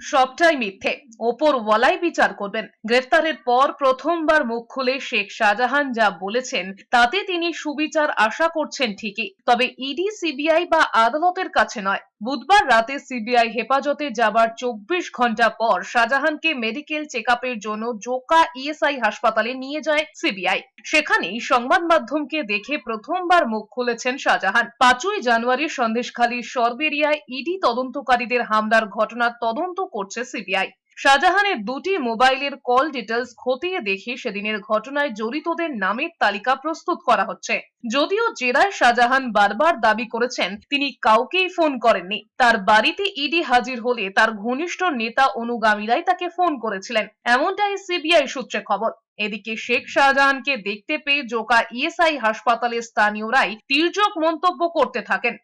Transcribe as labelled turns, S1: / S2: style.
S1: সবটাই মিথ্যে। ওপর ওয়ালাই বিচার করবেন। গ্রেফতারের পর প্রথমবার মুখ খুলে শেখ শাহজাহান যা বলেছেন, তাতে তিনি সুবিচার আশা করছেন ঠিকই। তবে ইডি, সিবিআই বা আদালতের কাছে নয়। বুধবার রাতে সিবিআই হেফাজতে যাবার চব্বিশ ঘণ্টা পর শাহজাহানকে মেডিকেল চেক জন্য জোকা ইএসআই হাসপাতালে নিয়ে যায় সিবিআই। সেখানেই সংবাদ মাধ্যমকে দেখে প্রথমবার মুখ খুলেছেন শাহজাহান। পাঁচই জানুয়ারি সন্দেশখালীর সরবেরিয়ায় ইডি তদন্তকারীদের হামলার ঘটনার তদন্ত করছে সিবিআই শাহজাহানের দুটি মোবাইলের কল ডিটেলস খতিয়ে দেখে সেদিনের ঘটনায় জড়িতদের নামের তালিকা প্রস্তুত করা হচ্ছে। যদিও জেরায় শাহজাহান বারবার দাবি করেছেন, তিনি কাউকেই ফোন করেননি। তার বাড়িতে ইডি হাজির হলে তার ঘনিষ্ঠ নেতা অনুগামীরাই তাকে ফোন করেছিলেন। এমনটাই সিবিআই সূত্রে খবর। এদিকে শেখ শাহজাহানকে দেখতে পেয়ে জোকা ইএসআই হাসপাতালের স্থানীয়রাই তির্যক মন্তব্য করতে থাকেন।